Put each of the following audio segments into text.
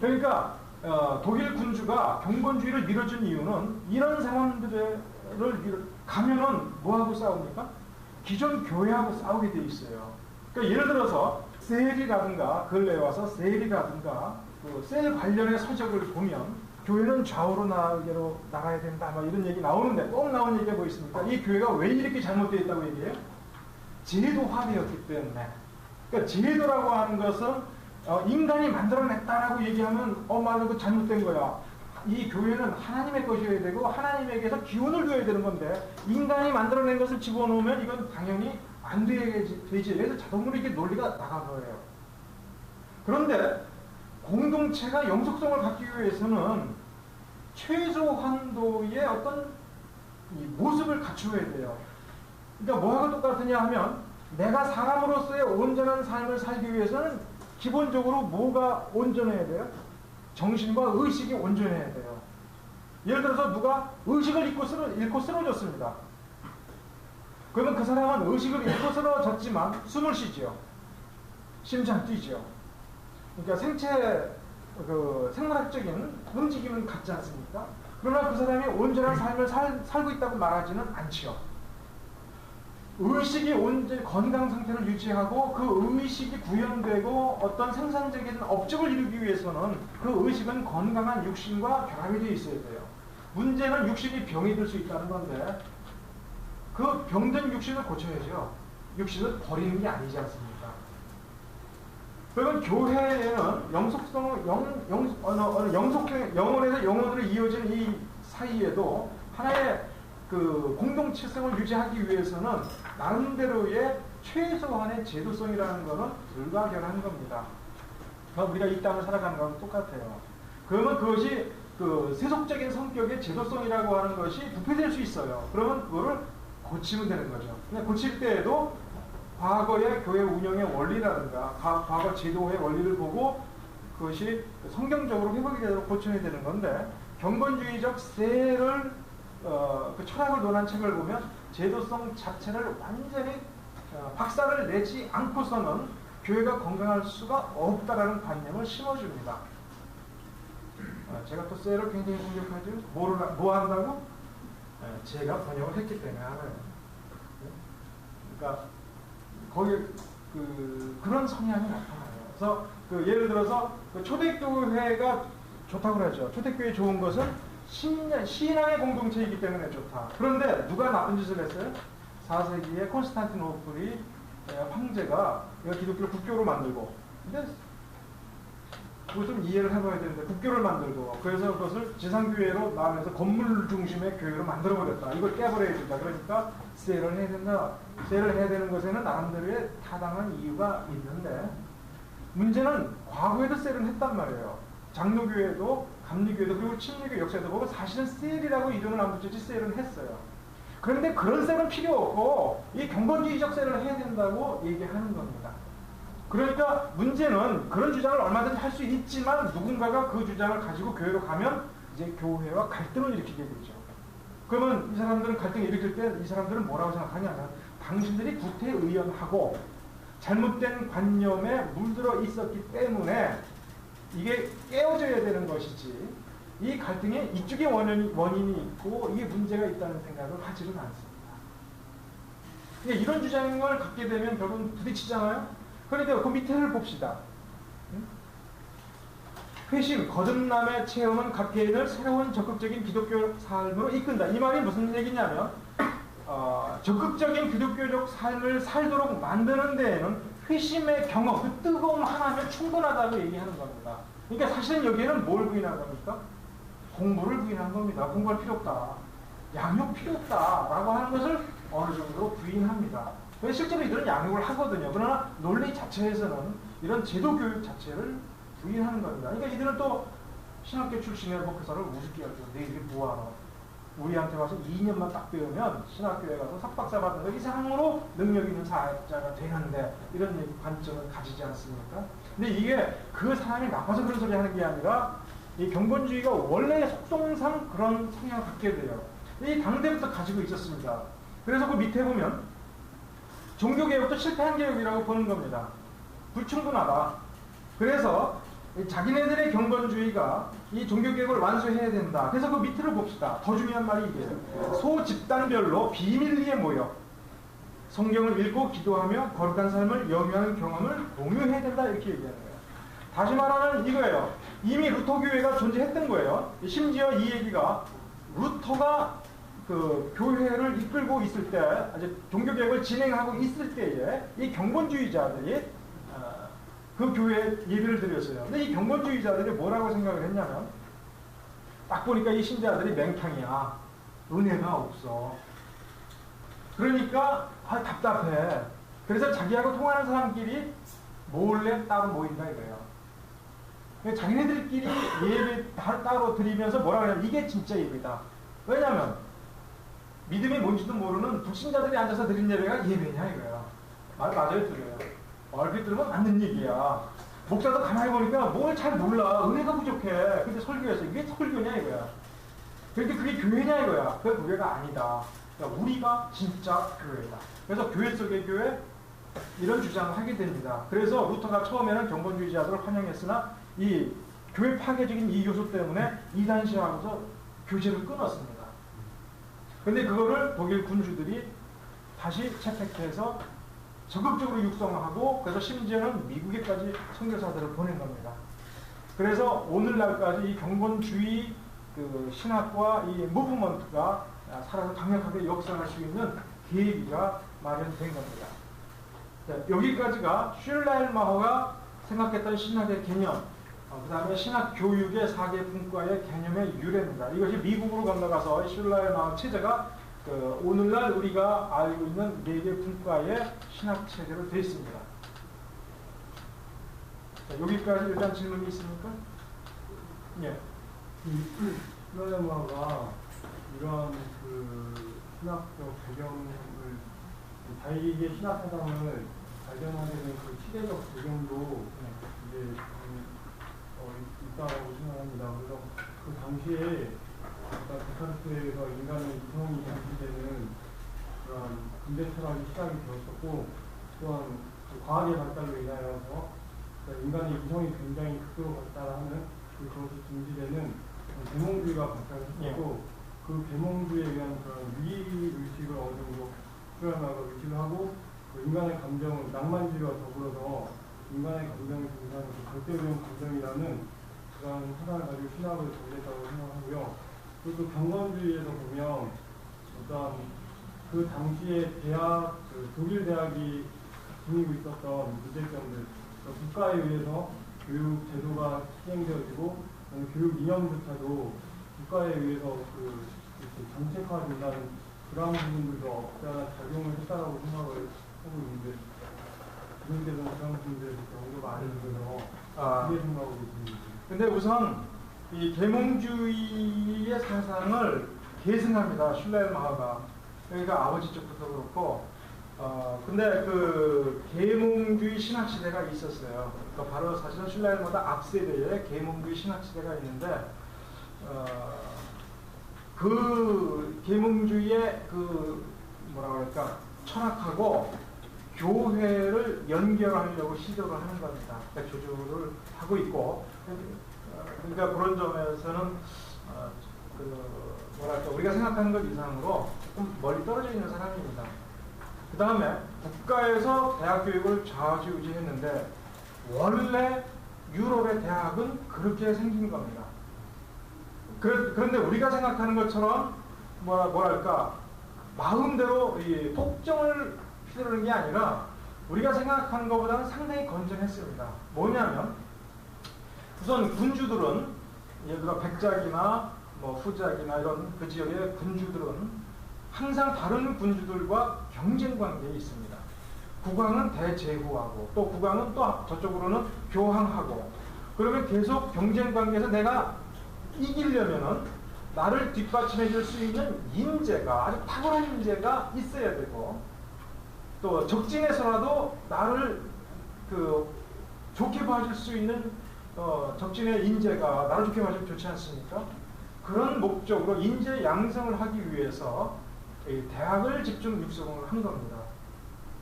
그러니까 어, 독일 군주가 경건주의를 밀어준 이유는 이런 밀어, 가면은 뭐하고 싸웁니까? 기존 교회하고 싸우게 돼 있어요. 그러니까 예를 들어서 셀이라든가 근래 와서 셀이라든가 그셀 관련의 서적을 보면 교회는 좌우로 나가로 나가야 된다 막 이런 얘기 나오는데 꼭 나온 얘기가 뭐 있습니까? 이 교회가 왜 이렇게 잘못되어 있다고 얘기해요? 제도화되었기 때문에 그러니까 제도라고 하는 것은 어, 인간이 만들어냈다라고 얘기하면 어 맞아 그 잘못된 거야. 이 교회는 하나님의 것이어야 되고 하나님에게서 기운을 줘야 되는 건데 인간이 만들어낸 것을 집어넣으면 이건 당연히 안 되지. 그래서 자동으로 이게 논리가 나간 거예요. 그런데 공동체가 영속성을 갖기 위해서는 최소 한도의 어떤 모습을 갖추어야 돼요. 그러니까 뭐하고 똑같으냐 하면 내가 사람으로서의 온전한 삶을 살기 위해서는 기본적으로 뭐가 온전해야 돼요? 정신과 의식이 온전해야 돼요. 예를 들어서 누가 의식을 잃고, 쓰러, 잃고 쓰러졌습니다. 그러면 그 사람은 의식을 잃고 쓰러졌지만 숨을 쉬지요. 심장 뛰지요. 그러니까 생체, 그 생물학적인 움직임은 같지 않습니까? 그러나 그 사람이 온전한 삶을 살, 살고 있다고 말하지는 않지요. 의식이 온전 건강 상태를 유지하고 그 의식이 구현되고 어떤 생산적인 업적을 이루기 위해서는 그 의식은 건강한 육신과 결합이 되어 있어야 돼요. 문제는 육신이 병이 들수 있다는 건데 그 병든 육신을 고쳐야죠. 육신을 버리는 게 아니지 않습니까? 그러면 교회에는 영속성, 영, 영, 어느, 어느 영속, 영혼에서 영혼으로 이어지는 이 사이에도 하나의 그 공동체성을 유지하기 위해서는 나름대로의 최소한의 제도성이라는 것은 불가결한 겁니다. 우리가 이 땅을 살아가는 거랑 똑같아요. 그러면 그것이 그 세속적인 성격의 제도성이라고 하는 것이 부패될 수 있어요. 그러면 그거를 고치면 되는 거죠. 근데 고칠 때에도 과거의 교회 운영의 원리라든가 과거 제도의 원리를 보고 그것이 성경적으로 회복이 되도록 고쳐야 되는 건데 경건주의적 세를 어, 그 철학을 논한 책을 보면 제도성 자체를 완전히 어, 박살을 내지 않고서는 교회가 건강할 수가 없다라는 관념을 심어줍니다. 어, 제가 또 셀을 굉장히 공격하죠. 뭐를, 뭐 한다고? 네, 제가 번역을 했기 때문에 알아요. 네? 그러니까 거기 그, 그런 성향이 나타나요. 그래서 그 예를 들어서 그 초대교회가 좋다고 그러죠. 초대교회 좋은 것은 신앙, 신앙의 공동체이기 때문에 좋다. 그런데 누가 나쁜 짓을 했어요? 4세기에 콘스탄티노플이 황제가 기독교를 국교로 만들고 근데 그걸 좀 이해를 해봐야 되는데 국교를 만들고 그래서 그것을 지상교회로 나면서 건물 중심의 교회로 만들어버렸다. 이걸 깨버려야 된다. 그러니까 세를 해야 된다. 세를 해야 되는 것에는 나름대로의 타당한 이유가 있는데 문제는 과거에도 세를 했단 말이에요. 장로교회도 감리교회도 그리고 침례교 역사에도 보고 사실은 셀이라고 이름을 안 붙였지 셀은 했어요. 그런데 그런 셀은 필요 없고 이 경건주의적 셀을 해야 된다고 얘기하는 겁니다. 그러니까 문제는 그런 주장을 얼마든지 할 수 있지만 누군가가 그 주장을 가지고 교회로 가면 이제 교회와 갈등을 일으키게 되죠. 그러면 이 사람들은 갈등을 일으킬 때 이 사람들은 뭐라고 생각하냐면 당신들이 구태의연하고 잘못된 관념에 물들어 있었기 때문에 이게 깨어져야 되는 것이지 이 갈등에 이쪽에 원인이, 원인이 있고 이게 문제가 있다는 생각을 하지는 않습니다. 근데 이런 주장을 갖게 되면 결국은 부딪히잖아요. 그런데 그 밑에를 봅시다. 회심, 거듭남의 체험은 각 개인을 새로운 적극적인 기독교 삶으로 이끈다. 이 말이 무슨 얘기냐면 어, 적극적인 기독교적 삶을 살도록 만드는 데에는 회심의 경험, 그 뜨거움 하나면 충분하다고 얘기하는 겁니다. 그러니까 사실은 여기에는 뭘 부인한 겁니까? 공부를 부인한 겁니다. 공부할 필요 없다. 양육 필요 없다. 라고 하는 것을 어느 정도 부인합니다. 실제로 이들은 양육을 하거든요. 그러나 논리 자체에서는 이런 제도 교육 자체를 부인하는 겁니다. 그러니까 이들은 또 신학교 출신의 목회사를 우습게 하죠. 너희들이 뭐하노? 우리한테 와서 2년만 딱 배우면 신학교에 가서 석박사 받는 거 이상으로 능력 있는 사회자가 되는데 이런 관점을 가지지 않습니까? 근데 이게 그 사람이 나빠서 그런 소리 하는 게 아니라 이 경건주의가 원래 속성상 그런 성향을 갖게 돼요. 이 당대부터 가지고 있었습니다. 그래서 그 밑에 보면 종교개혁도 실패한 개혁이라고 보는 겁니다. 불충분하다. 그래서 이 자기네들의 경건주의가 이 종교개혁을 완수해야 된다. 그래서 그 밑을 봅시다. 더 중요한 말이 이게요. 소 집단별로 비밀리에 모여 성경을 읽고 기도하며 거룩한 삶을 영위하는 경험을 공유해야 된다. 이렇게 얘기하는 거예요. 다시 말하면 이거예요. 이미 루터 교회가 존재했던 거예요. 심지어 이 얘기가 루터가 그 교회를 이끌고 있을 때, 아직 종교개혁을 진행하고 있을 때에 이 경건주의자들이 어, 그 교회에 예배를 드렸어요. 근데 이 경건주의자들이 뭐라고 생각을 했냐면 딱 보니까 이 신자들이 맹탕이야. 은혜가 없어. 그러니까 아, 답답해. 그래서 자기하고 통하는 사람끼리 몰래 따로 모인다 이거예요. 자기네들끼리 예배 따로 드리면서 뭐라 그러냐면 이게 진짜 예배다. 왜냐하면 믿음이 뭔지도 모르는 불신자들이 앉아서 드린 예배가 예배냐 이거야. 말 맞아요, 들어요. 얼핏 들으면 맞는 얘기야. 목사도 가만히 보니까 뭘 잘 몰라. 은혜가 부족해. 근데 설교에서 이게 설교냐 이거야. 그런데 그게 교회냐 이거야. 그 교회가 아니다. 그러니까 우리가 진짜 교회다. 그래서 교회 속의 교회 이런 주장을 하게 됩니다. 그래서 루터가 처음에는 경건주의자들을 환영했으나 이 교회 파괴적인 이 요소 때문에 이단시하면서 교제를 끊었습니다. 근데 그거를 독일 군주들이 다시 채택해서 적극적으로 육성하고 그래서 심지어는 미국에까지 선교사들을 보낸 겁니다. 그래서 오늘날까지 이 경건주의 그 신학과 이 무브먼트가 살아서 강력하게 역사할 수 있는 계기가 마련된 겁니다. 자, 여기까지가 슐라일마허가 생각했던 신학의 개념, 어, 그 다음에 신학 교육의 사계 분과의 개념의 유래입니다. 이것이 미국으로 건너가서 슐라일마허 체제가 그 오늘날 우리가 알고 있는 네 개 분과의 신학 체제로 되어 있습니다. 자, 여기까지 일단 질문이 있습니까? 예. 슐라일마허가 이러한 그 신학적 배경을 다이의 신학 사상을 발견하게 된 그 시대적 배경도 이제 음, 어, 있다고 생각합니다. 그래서 그 당시에 일단 데카르트에서 인간의 이성이 정지되는 그런 근대 철학이 시작이 되었었고 또한 그 과학의 발달로 인하여서 인간의 이성이 굉장히 극도로 발달하는 그 그것이 중지되는 계몽주의가 발달했었고 예. 그 계몽주의에 의한 그런 위의식을 어느 정도 표현하고 의식을 하고 그 인간의 감정을 낭만주의와 더불어서 인간의 감정이 그 절대적인 감정이라는 그런 사상을 가지고 신학을 정했다고 생각하고요. 그리고 경건주의에서 보면 어떤 그 당시에 대학, 그 독일 대학이 지니고 있었던 문제점들, 국가에 의해서 교육 제도가 시행되어지고 교육 이념조차도 국가에 의해서 그 정책화된다는 그런 부분들도 없잖아 작용을 했다라고 생각을 하고 있는데 그런데는 그런 부분들에 경고가 아니어서 아. 그게 생각하고 있습니다. 근데 우선 이 계몽주의의 사상을 계승합니다. 슐레일 마하가 여기가 아버지 쪽부터 그렇고 어 근데 그 계몽주의 신학 시대가 있었어요. 그러니까 바로 사실은 슐라일마다 앞세대에 계몽주의 신학 시대가 있는데 어, 그 계몽주의의 그 뭐라 그럴까 철학하고 교회를 연결하려고 시도를 하는 겁니다. 그러니까 조조를 하고 있고 그러니까 그런 점에서는 어, 그 뭐랄까 우리가 생각하는 것 이상으로 좀 멀리 떨어져 있는 사람입니다. 그 다음에 국가에서 대학 교육을 좌지우지했는데 원래 유럽의 대학은 그렇게 생긴 겁니다. 그 런데 우리가 생각하는 것처럼 뭐라, 뭐랄까 마음대로 이 폭정을 휘두르는 게 아니라 우리가 생각하는 것보다는 상당히 건전했습니다. 뭐냐면 우선 군주들은 예를 들어 백작이나 뭐 후작이나 이런 그 지역의 군주들은 항상 다른 군주들과 경쟁 관계에 있습니다. 국왕은 대제후하고 또 국왕은 또 저쪽으로는 교황하고 그러면 계속 경쟁 관계에서 내가 이기려면은 나를 뒷받침해 줄 수 있는 인재가 아주 탁월한 인재가 있어야 되고 또 적진에서라도 나를 그 좋게 봐줄 수 있는 어, 적진의 인재가 나를 좋게 봐주면 좋지 않습니까? 그런 목적으로 인재 양성을 하기 위해서 대학을 집중 육성을 한 겁니다.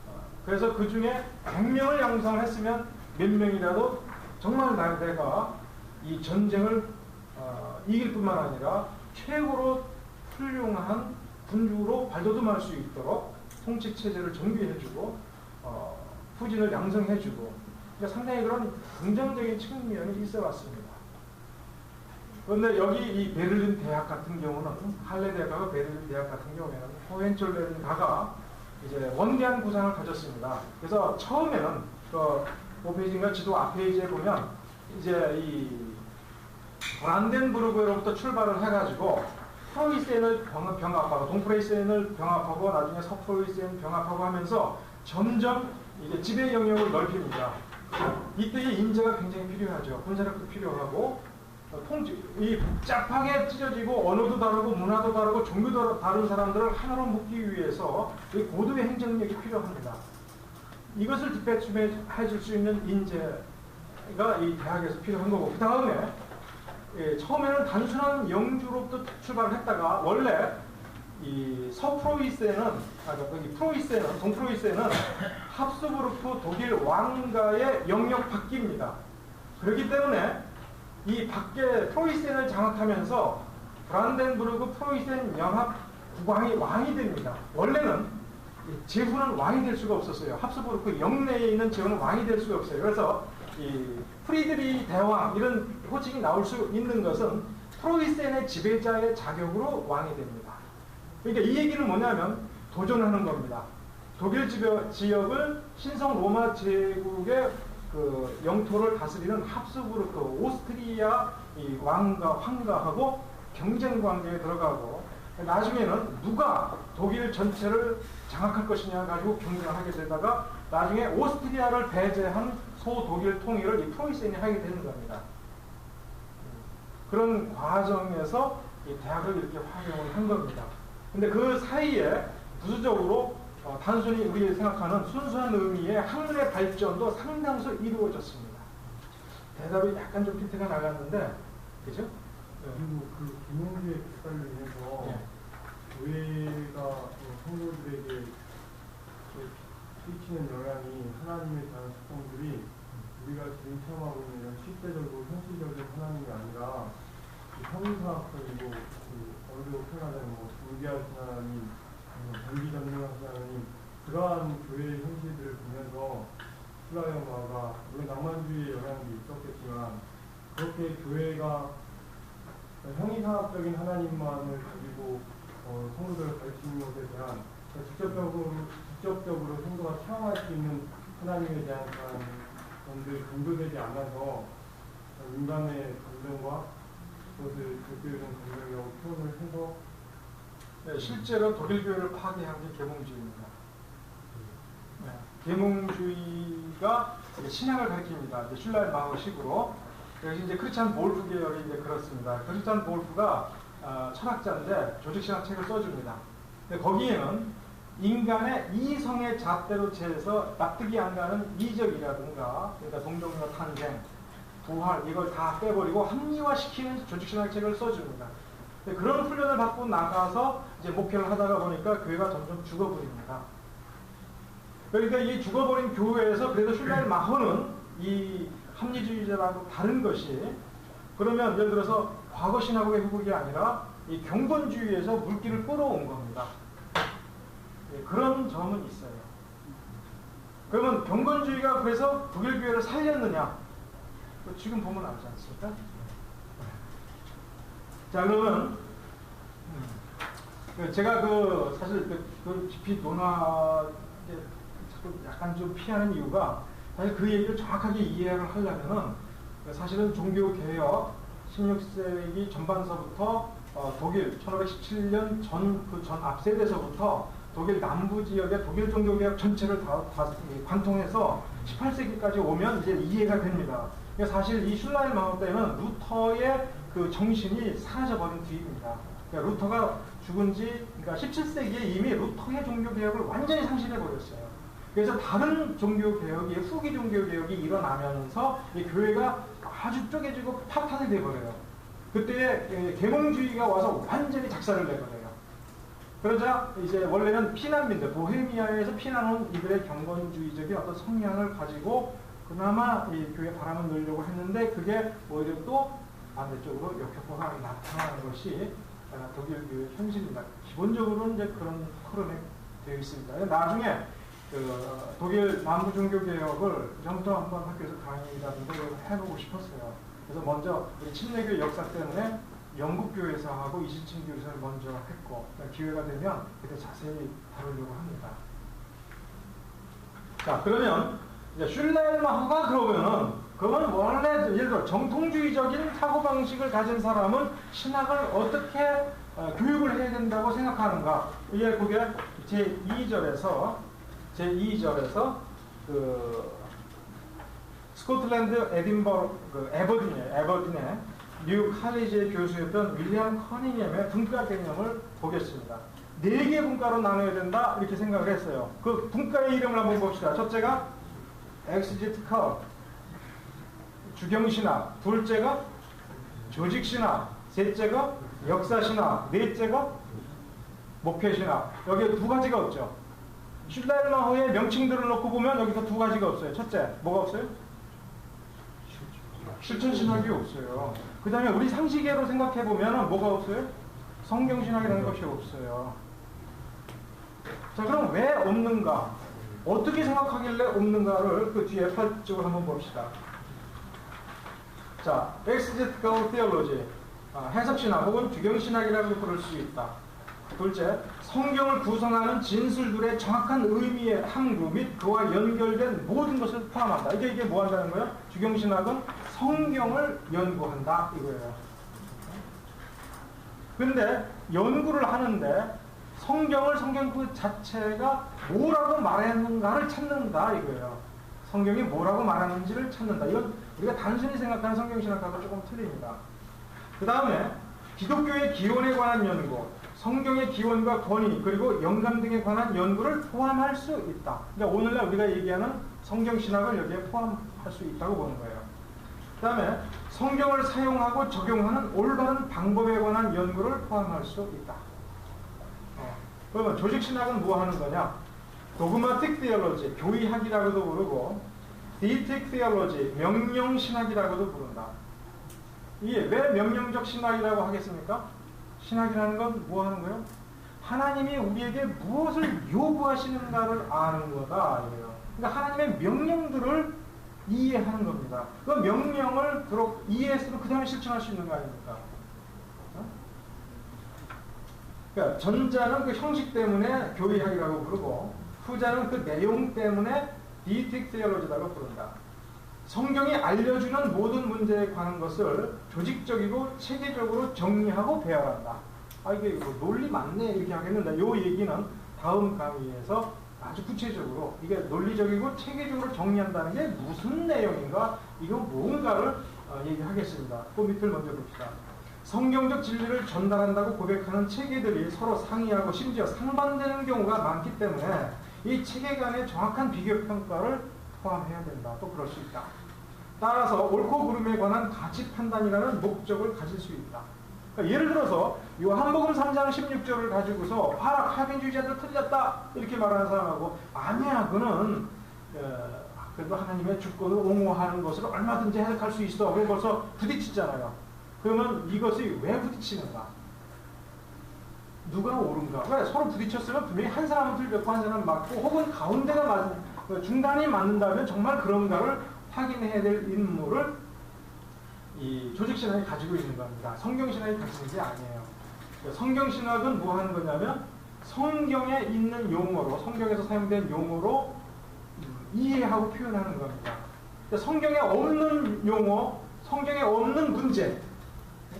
어, 그래서 그 중에 100명을 양성을 했으면 몇 명이라도 정말 나- 내가 이 전쟁을 어, 이길 뿐만 아니라 최고로 훌륭한 군주로 발돋움할 수 있도록 통치 체제를 정비해주고 어, 후진을 양성해주고 그러니까 상당히 그런 긍정적인 측면이 있어 왔습니다. 그런데 여기 이 베를린 대학 같은 경우는 할레 대학과 베를린 대학 같은 경우에는 호헨철렌가가 이제 원대한 구상을 가졌습니다. 그래서 처음에는 그 5페이지인가 지도 앞페이지에 보면 이제 이 브란덴부르크로부터 출발을 해가지고 프로이센을 병- 병합하고 동프로이센을 병합하고 나중에 서프로이센 병합하고 하면서 점점 이게 지배 영역을 넓힙니다. 이때의 인재가 굉장히 필요하죠. 군사력도 필요하고 어, 통치 이 복잡하게 찢어지고 언어도 다르고 문화도 다르고 종교도 다른 사람들을 하나로 묶기 위해서 이 고도의 행정력이 필요합니다. 이것을 뒷받침해 줄 수 있는 인재가 이 대학에서 필요한 거고 그 다음에 예, 처음에는 단순한 영주로부터 출발을 했다가 원래 이 서프로이센은 아, 여기 프로이센은 동프로이센은 합스부르크 독일 왕가의 영역 밖입니다. 그렇기 때문에 이 밖에 프로이센을 장악하면서 브란덴부르크 프로이센 연합 국왕이 왕이 됩니다. 원래는 이 제후는 왕이 될 수가 없었어요. 합스부르크 영내에 있는 제후는 왕이 될 수가 없어요. 그래서 이 프리드리 대왕 이런 호칭이 나올 수 있는 것은 프로이센의 지배자의 자격으로 왕이 됩니다. 그러니까 이 얘기는 뭐냐면 도전하는 겁니다. 독일 지역을 신성 로마 제국의 그 영토를 다스리는 합스부르크 오스트리아 이 왕과 황가하고 경쟁 관계에 들어가고 나중에는 누가 독일 전체를 장악할 것이냐 가지고 경쟁하게 되다가 나중에 오스트리아를 배제한 소독일 통일을 이 프로이센이 하게 되는 겁니다. 그런 과정에서 이 대학을 이렇게 활용을 한 겁니다. 근데 그 사이에 부수적으로 어, 단순히 우리가 생각하는 순수한 의미의 학문의 발전도 상당수 이루어졌습니다. 대답이 약간 좀 핀트가 나갔는데, 그죠? 네. 그리고 그 김용주의 역사를 인해서 예. 교회가 어, 성도들에게 그 끼치는 영향이 하나님에 대한 소통들이 우리가 지금 체험하고 있는 이런 실제적이고 현실적인 하나님이 아니라 성리사학적이고 그 어디로 표현하자면 뭐 존귀하신 하나님, 아니면 전기전능하신 하나님 그러한 교회의 현실들을 보면서 신라영화가 물론 낭만주의의 영향도 있었겠지만 그렇게 교회가 형이상학적인 하나님만을 가지고 어, 성도들을 가르치는 것에 대한 직접적으로 직접적으로 성도가 체험할 수 있는 하나님에 대한 그런 것들이 강조되지 않아서 인간의 감정과 그것을 느끼는 감정이라고 표현을 해서 네, 실제로 독일 교회를 파괴한 게 계몽주의입니다. 네, 계몽주의가 신앙을 가리킵니다. 슐라의 마을식으로. 여기 이제 크리스찬 볼프 계열이 이제 그렇습니다. 크리스찬 볼프가 어, 철학자인데 조직신학 책을 써줍니다. 근데 거기에는 인간의 이성의 잣대로 채해서 납득이 안 가는 이적이라든가, 그러니까 동종과 탄생, 부활 이걸 다 빼버리고 합리화시키는 조직신학 책을 써줍니다. 그런 훈련을 받고 나가서 이제 목회를 하다가 보니까 교회가 점점 죽어버립니다. 그러니까 이 죽어버린 교회에서 그래도 슐라일 마호는 이 합리주의자라고 다른 것이 그러면 예를 들어서 과거 신학의 회복이 아니라 이 경건주의에서 물기를 끌어온 겁니다. 예, 그런 점은 있어요. 그러면 경건주의가 그래서 독일 교회를 살렸느냐? 그 지금 보면 알지 않습니까? 자 그러면 음, 제가 그 사실 그, 그 깊이 이제 자꾸 약간 좀 피하는 이유가 사실 그 얘기를 정확하게 이해를 하려면은 그 사실은 종교 개혁 16세기 전반서부터 어, 독일 1517년 전 그 전 앞세대서부터 독일 남부 지역의 독일 종교 개혁 전체를 다, 다 관통해서 18세기까지 오면 이제 이해가 됩니다. 그러니까 사실 이 슐라일 마을 때는 루터의 그 정신이 사라져버린 뒤입니다. 그러니까 루터가 죽은 지 그러니까 17세기에 이미 루터의 종교 개혁을 완전히 상실해 버렸어요. 그래서 다른 종교 개혁이 후기 종교 개혁이 일어나면서 이 교회가 아주 쪼개지고 파탄이 돼 버려요. 그때 계몽주의가 와서 완전히 작사를 내버려요. 그러자 이제 원래는 피난민들 보헤미아에서 피난온 이들의 경건주의적인 어떤 성향을 가지고 그나마 이 교회 바람을 넣으려고 했는데 그게 오히려 또 반대쪽으로 역효과가 나타나는 것이 어, 독일 그 현실입니다. 기본적으로는 이제 그런 흐름에 되어 있습니다. 나중에 그 독일 남부 종교 개혁을 전부터 한번 학교에서 강의라든가 해보고 싶었어요. 그래서 먼저 우리 침례교 역사 때문에 영국 교회에서 하고 27층 교회에서를 먼저 했고 기회가 되면 그때 자세히 다루려고 합니다. 자 그러면 이제 슐레르마허가 그러면은 그건 원래 예를 들어 정통주의적인 사고 방식을 가진 사람은 신학을 어떻게 어, 교육을 해야 된다고 생각하는가? 이게 그게 제 2절에서 제 2절에서 그 스코틀랜드 에딘버러 그 에버딘에 에버딘에 뉴 칼리지의 교수였던 윌리엄 커닝햄의 분과 개념을 보겠습니다. 네 개 분과로 나눠야 된다 이렇게 생각을 했어요. 그 분과의 이름을 한번 봅시다. 첫째가 엑시지트 컵 주경신학, 둘째가 조직신학, 셋째가 역사신학, 넷째가 목회신학. 여기에 두 가지가 없죠. 슐라일마호의 명칭들을 놓고 보면 여기서 두 가지가 없어요. 첫째, 뭐가 없어요? 실천신학이 없어요. 그 다음에 우리 상식계로 생각해보면 뭐가 없어요? 성경신학이라는 것이 없어요. 자, 그럼 왜 없는가? 어떻게 생각하길래 없는가를 그 뒤에 8쪽을 한번 봅시다. 자, 엑스제트가우 테올로지, 아, 해석신학 혹은 규경신학이라고 부를 수 있다. 둘째, 성경을 구성하는 진술들의 정확한 의미의 함구 및 그와 연결된 모든 것을 포함한다. 이게 이게 뭐 한다는 거예요? 주경신학은 성경을 연구한다 이거예요. 근데 연구를 하는데 성경을 성경 그 자체가 뭐라고 말했는가를 찾는다 이거예요. 성경이 뭐라고 말하는지를 찾는다. 이건 우리가 단순히 생각하는 성경 신학하고 조금 틀립니다. 그 다음에 기독교의 기원에 관한 연구, 성경의 기원과 권위, 그리고 영감 등에 관한 연구를 포함할 수 있다. 그러니까 오늘날 우리가 얘기하는 성경 신학을 여기에 포함할 수 있다고 보는 거예요. 그 다음에 성경을 사용하고 적용하는 올바른 방법에 관한 연구를 포함할 수 있다. 어, 그러면 조직 신학은 뭐 하는 거냐? 도그마틱 테올로지, 교의학이라고도 부르고 디틱 테올로지, 명령 신학이라고도 부른다. 이게 왜 명령적 신학이라고 하겠습니까? 신학이라는 건 뭐 하는 거예요? 하나님이 우리에게 무엇을 요구하시는가를 아는 거다. 이래요. 그러니까 하나님의 명령들을 이해하는 겁니다. 그 명령을 이해했으면 그 다음에 실천할 수 있는 거 아닙니까? 어? 그러니까 전자는 그 형식 때문에 교의학이라고 부르고 후자는 그 내용 때문에 디틱 테올로지라고 부른다. 성경이 알려주는 모든 문제에 관한 것을 조직적이고 체계적으로 정리하고 배열한다. 아 이게 뭐 논리 맞네 이렇게 하겠는데 요 얘기는 다음 강의에서 아주 구체적으로 이게 논리적이고 체계적으로 정리한다는 게 무슨 내용인가 이건 뭔가를 어, 얘기하겠습니다. 그 밑을 먼저 봅시다. 성경적 진리를 전달한다고 고백하는 체계들이 서로 상이하고 심지어 상반되는 경우가 많기 때문에 이 체계 간의 정확한 비교 평가를 포함해야 된다. 또 그럴 수 있다. 따라서 옳고 그름에 관한 가치 판단이라는 목적을 가질 수 있다. 그러니까 예를 들어서 이 한복음 3장 16절을 가지고서 화락 하빈주의자들 틀렸다 이렇게 말하는 사람하고 아니야 그는 어, 그래도 하나님의 주권을 옹호하는 것을 얼마든지 해석할 수 있어. 그래 벌써 부딪히잖아요. 그러면 이것이 왜 부딪히는가? 누가 옳은가? 왜 서로 부딪혔으면 분명히 한 사람은 틀렸고 한 사람은 맞고 혹은 가운데가 맞은 중간이 맞는다면 정말 그런가를 확인해야 될 임무를 이 조직신학이 가지고 있는 겁니다. 성경신학이 가지는 게 아니에요. 성경신학은 뭐 하는 거냐면 성경에 있는 용어로 성경에서 사용된 용어로 이해하고 표현하는 겁니다. 성경에 없는 용어, 성경에 없는 문제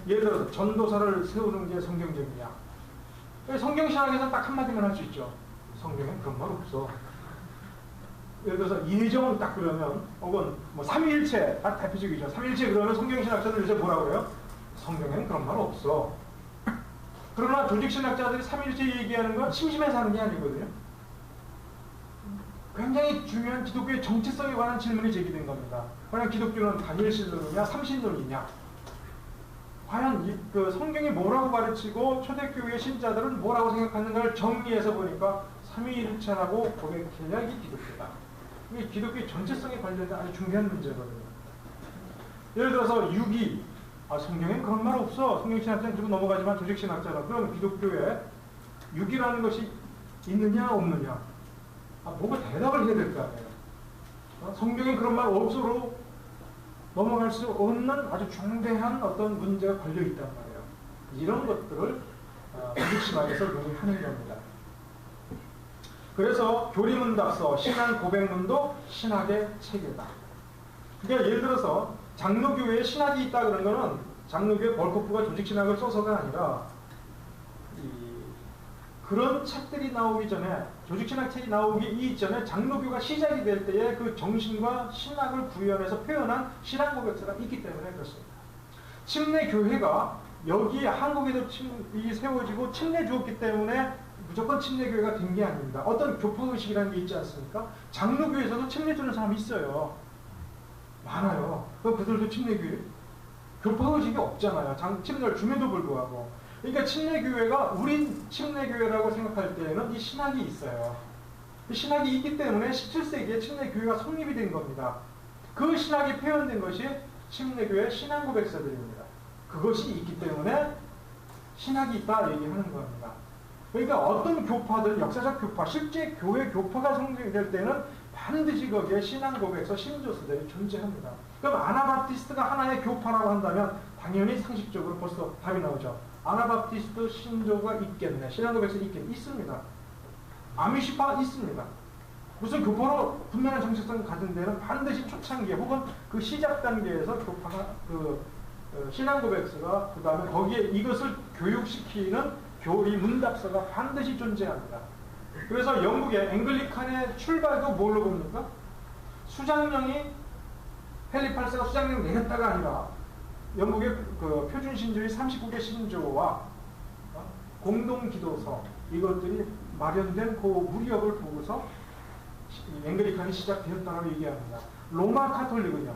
예를 들어서 전도사를 세우는 게 성경적이냐 성경신학에서 딱 한마디만 할 수 있죠. 성경엔 그런 말 없어. 예를 들어서 예정은 딱 그러면 혹은 뭐 삼위일체 딱 대표적이죠. 삼위일체 그러면 성경신학자들 이제 뭐라고 그래요? 성경에는 그런 말 없어. 그러나 조직신학자들이 삼위일체 얘기하는 건 심심해서 하는 게 아니거든요. 굉장히 중요한 기독교의 정체성에 관한 질문이 제기된 겁니다. 과연 기독교는 단일신론이냐 삼신론이냐 과연 이, 그 성경이 뭐라고 가르치고 초대교회 신자들은 뭐라고 생각하는가를 정리해서 보니까 삼위일체라고 고백해야 이게 기독교다. 이게 기독교의 전체성에 관련된 아주 중요한 문제거든요. 예를 들어서 유기, 아, 성경엔 그런 말 없어. 성경신학자는 좀 넘어가지만 조직신학자라. 그럼 기독교에 유기라는 것이 있느냐, 없느냐? 아, 뭐가 대답을 해야 될 거 아니에요. 어? 성경에 그런 말 없어로 넘어갈 수 없는 아주 중대한 어떤 문제가 걸려 있단 말이에요. 이런 것들을 어, 조직신학에서 논의하는 겁니다. 그래서 교리문답서, 신앙 고백문도 신학의 체계다. 그러니까 예를 들어서 장로교회에 신학이 있다 그런 거는 장로교회 벌코프가 조직신학을 써서가 아니라 이 그런 책들이 나오기 전에 조직신학 책이 나오기 이전에 장로교가 시작이 될 때에 그 정신과 신학을 구현해서 표현한 신학 고백서가 있기 때문에 그렇습니다. 침례 교회가 여기 한국에도 침, 이 세워지고 침례 주었기 때문에 무조건 침례 교회가 된 게 아닙니다. 어떤 교파 의식이라는 게 있지 않습니까? 장로교에서도 침례 주는 사람이 있어요. 많아요. 그럼 그들도 침례 교회 교파 의식이 없잖아요. 장, 침례를 줌에도 불구하고. 그러니까 침례교회가 우린 침례교회라고 생각할 때에는 이 신학이 있어요. 이 신학이 있기 때문에 17세기에 침례교회가 성립이 된 겁니다. 그 신학이 표현된 것이 침례교회 신앙고백서들입니다. 그것이 있기 때문에 신학이 있다 얘기하는 겁니다. 그러니까 어떤 교파들, 역사적 교파, 실제 교회 교파가 성립될 때는 반드시 거기에 신앙고백서, 신조서들이 존재합니다. 그럼 아나바티스트가 하나의 교파라고 한다면 당연히 상식적으로 벌써 답이 나오죠. 아나바티스트 신조가 있겠네. 신앙고백서 있겠네. 있습니다. 아미시파 있습니다. 무슨 교파로 분명한 정체성을 가진 데는 반드시 초창기 혹은 그 시작 단계에서 교파가 그 어, 신앙고백서가 그 다음에 거기에 이것을 교육시키는 교리 문답서가 반드시 존재합니다. 그래서 영국의 앵글리칸의 출발도 뭘로 봅니까? 수장령이 헨리 8세가 수장령 내렸다가 아니라 영국의 그 표준 신조의 39개 신조와 어? 공동 기도서 이것들이 마련된 그 무렵을 보고서 앵글리칸이 시작되었다고 얘기합니다. 로마 카톨릭은요.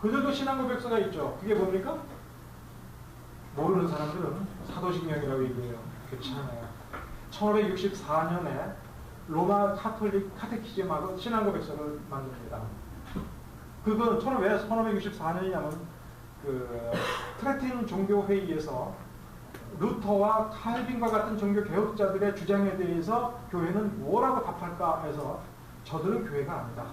그들도 신앙 고백서가 있죠. 그게 뭡니까? 모르는 사람들은 사도신경이라고 얘기해요. 않아요. 1564년에 로마 카톨릭 카테키즘하고 신앙 고백서를 만듭니다. 그건 1왜 1564년이냐면 그 트레틴 종교 회의에서 루터와 칼빈과 같은 종교 개혁자들의 주장에 대해서 교회는 뭐라고 답할까 해서 저들은 교회가 아니다.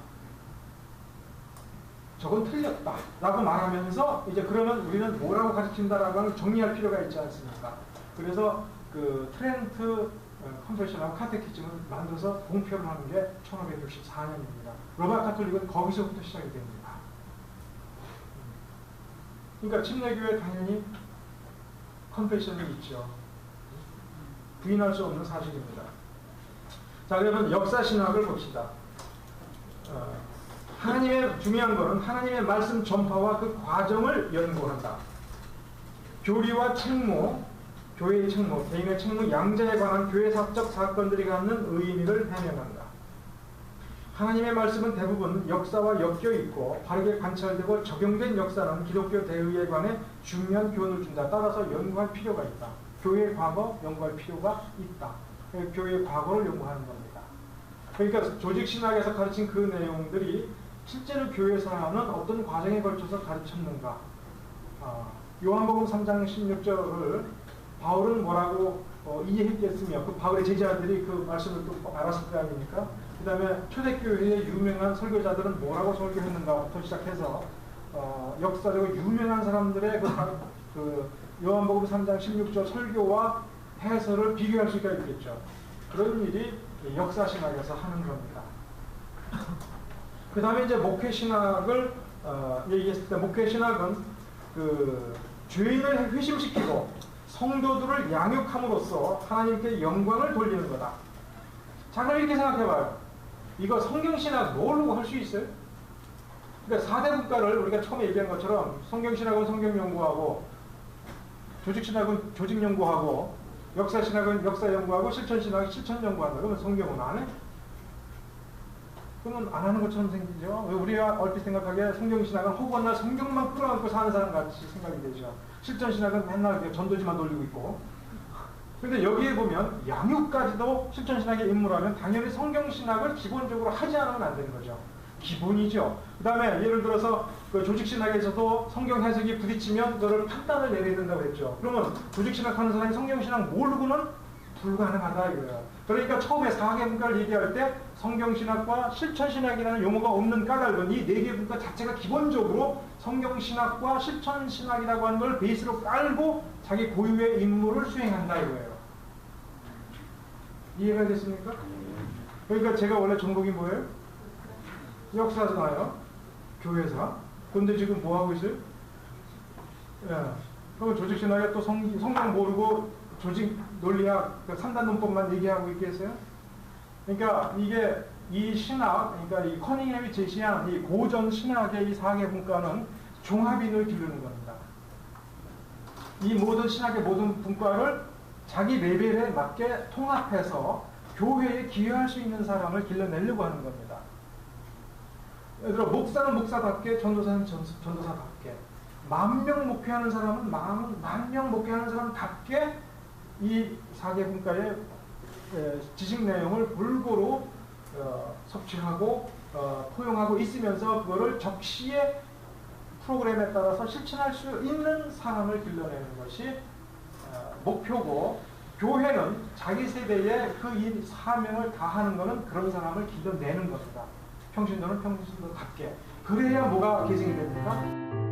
저건 틀렸다. 라고 말하면서 이제 그러면 우리는 뭐라고 가르친다라고 하는 정리할 필요가 있지 않습니까? 그래서 그 트렌트 어, 컨페셔널 카테키즘을 만들어서 공표를 하는 게 1564년입니다. 로마 카톨릭은 거기서부터 시작이 됩니다. 그러니까 침례교회 당연히 컨페셔널이 있죠. 부인할 수 없는 사실입니다. 자 그러면 역사신학을 봅시다. 어, 하나님의 중요한 것은 하나님의 말씀 전파와 그 과정을 연구한다. 교리와 책무, 교회의 책무, 개인의 책무, 양자에 관한 교회사적 사건들이 갖는 의미를 해명한다. 하나님의 말씀은 대부분 역사와 엮여 있고 바르게 관찰되고 적용된 역사는 기독교 대의에 관해 중요한 교훈을 준다. 따라서 연구할 필요가 있다. 교회의 과거 연구할 필요가 있다. 교회의 과거를 연구하는 겁니다. 그러니까 조직신학에서 가르친 그 내용들이 실제로 교회에서 하는 어떤 과정에 걸쳐서 가르쳤는가. 어, 요한복음 3장 16절을 바울은 뭐라고 어, 이해했겠으며 그 바울의 제자들이 그 말씀을 또 알았을 거 아닙니까? 그 다음에 초대교회의 유명한 설교자들은 뭐라고 설교했는가부터 시작해서 어, 역사적으로 유명한 사람들의 그, 그 요한복음 3장 16절 설교와 해설을 비교할 수가 있겠죠. 그런 일이 역사신학에서 하는 겁니다. 그 다음에 이제 목회신학을 어, 얘기했을 때 목회신학은 그 죄인을 회심시키고 성도들을 양육함으로써 하나님께 영광을 돌리는 거다. 자, 그럼 이렇게 생각해봐요. 이거 성경신학 모르고 할수 있어요? 그러니까 4대 국가를 우리가 처음에 얘기한 것처럼 성경신학은 성경연구하고 조직신학은 조직연구하고 역사신학은 역사연구하고 실천신학은 실천연구한다. 그러면 성경은 안 해? 그러면 안 하는 것처럼 생기죠. 우리가 얼핏 생각하기에 성경신학은 허구한 성경만 끌어안고 사는 사람 같이 생각이 되죠. 실전신학은 맨날 전도지만 돌리고 있고 근데 여기에 보면 양육까지도 실천신학에 입문하면 당연히 성경신학을 기본적으로 하지 않으면 안 되는 거죠. 기본이죠. 그 다음에 예를 들어서 그 조직신학에서도 성경 해석이 부딪히면 그거를 판단을 내려야 된다고 했죠. 그러면 조직신학 하는 사람이 성경신학 모르고는 불가능하다 이거예요. 그러니까 처음에 사개 분과를 얘기할 때 성경신학과 실천신학이라는 용어가 없는 까닭은 이 네개 분과 자체가 기본적으로 성경신학과 실천신학이라고 하는 걸 베이스로 깔고 자기 고유의 임무를 수행한다 이거예요. 이해가 됐습니까? 그러니까 제가 원래 전공이 뭐예요? 역사잖아요. 교회사. 근데 지금 뭐 하고 있어요? 예. 그럼 조직신학에 또 성, 성경 모르고 조직 논리학, 그 3단 논법만 얘기하고 있겠어요? 그러니까 이게 이 신학, 그러니까 이 커닝햄이 제시한 이 고전 신학의 이 사계 분과는 종합인을 기르는 겁니다. 이 모든 신학의 모든 분과를 자기 레벨에 맞게 통합해서 교회에 기여할 수 있는 사람을 길러내려고 하는 겁니다. 예를 들어 목사는 목사답게 전도사는 전, 전도사답게 만 명 목회하는 사람은 만명 목회하는 사람답게 이 사계 분과의 에, 지식 내용을 골고루 어, 섭취하고 어, 포용하고 있으면서 그거를 적시에 프로그램에 따라서 실천할 수 있는 사람을 길러내는 것이 어, 목표고 교회는 자기 세대에 그이 사명을 다하는 것은 그런 사람을 길러내는 겁니다. 평신도는 평신도답게 그래야 뭐가 계승이 됩니까?